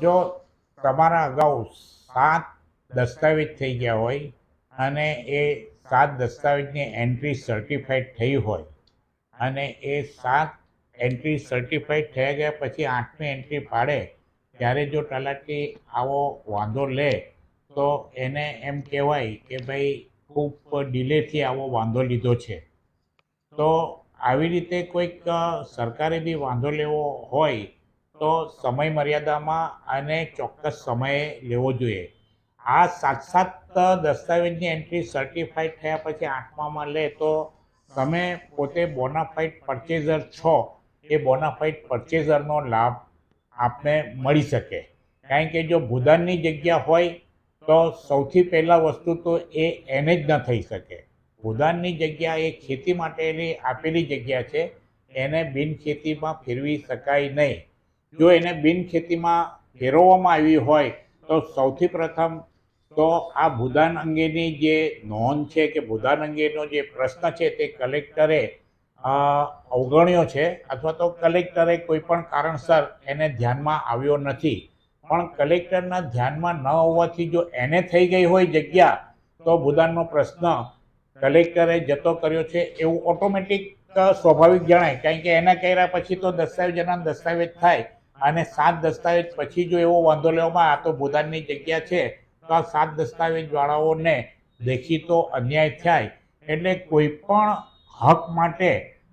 જો તમારા અગાઉ સાત દસ્તાવેજ થઈ ગયા હોય અને એ સાત દસ્તાવેજની એન્ટ્રી સર્ટિફાઈડ થઈ હોય અને એ સાત એન્ટ્રી સર્ટિફાઈડ થયા ગયા પછી આઠમી એન્ટ્રી પાડે ત્યારે જો તલાટી આવો વાંધો લે, તો એને એમ કહેવાય કે ભાઈ ખૂબ ડિલેથી આવો વાંધો લીધો છે. તો આવી રીતે કોઈક સરકારે બી વાંધો લેવો હોય તો સમય મર્યાદામાં અને ચોક્કસ સમયે લેવો જોઈએ. આ સાત સાત દસ્તાવેજની એન્ટ્રી સર્ટિફાઈડ થયા પછી આઠમામાં લે તો તમે પોતે બોનાફાઈડ પરચેઝર છો. એ બોનાફાઈડ પરચેઝરનો લાભ આપને મળી શકે. કારણ કે જો ભૂદાનની જગ્યા હોય તો સૌથી પહેલાં વસ્તુ તો એ એને જ ન થઈ શકે. ભૂદાનની જગ્યા એ ખેતી માટેની આપેલી જગ્યા છે. એને બિન ખેતીમાં ફેરવી શકાય નહીં. જો એને બિન ખેતીમાં ફેરવવામાં આવી હોય, તો સૌથી પ્રથમ તો આ ભૂદાન અંગેની જે નોંધ છે કે ભૂદાન અંગેનો જે પ્રશ્ન છે તે કલેક્ટરે અવગણ્યો છે અથવા તો કલેક્ટરે કોઈ પણ કારણસર એને ધ્યાનમાં આવ્યો નથી. પણ કલેક્ટરના ધ્યાનમાં ન હોવાથી જો એને થઈ ગઈ હોય જગ્યા, તો ભૂદાનનો પ્રશ્ન કલેક્ટરે જતો કર્યો છે એવું ઓટોમેટિક સ્વાભાવિક જણાય. કારણ કે એના કર્યા પછી તો દસ્તાવેજ દસ્તાવેજ થાય. અને સાત દસ્તાવેજ પછી જો એવો વાંધો લેવામાં આ તો ભૂદાનની જગ્યા છે, તો આ સાત દસ્તાવેજવાળાઓને દેખીતો અન્યાય થાય. એટલે કોઈ પણ હક માટે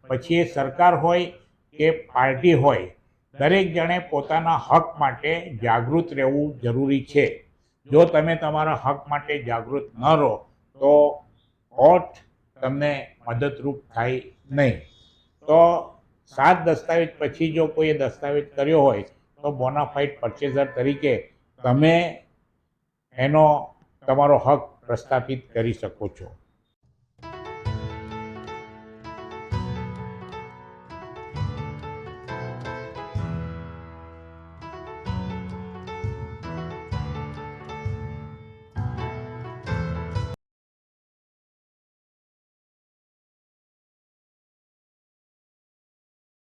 પછી એ સરકાર હોય કે પાર્ટી હોય, દરેક જણે પોતાના હક માટે જાગૃત રહેવું જરૂરી છે. જો તમે તમારા હક માટે જાગૃત ન રહો, તો કોર્ટ તમને મદદરૂપ થાય નહીં. તો સાત દસ્તાવેજ પછી જો કોઈએ દસ્તાવેજ કર્યો હોય, તો બોનાફાઇડ પરચેઝર તરીકે તમે એનો તમારો હક પ્રસ્થાપિત કરી શકો છો.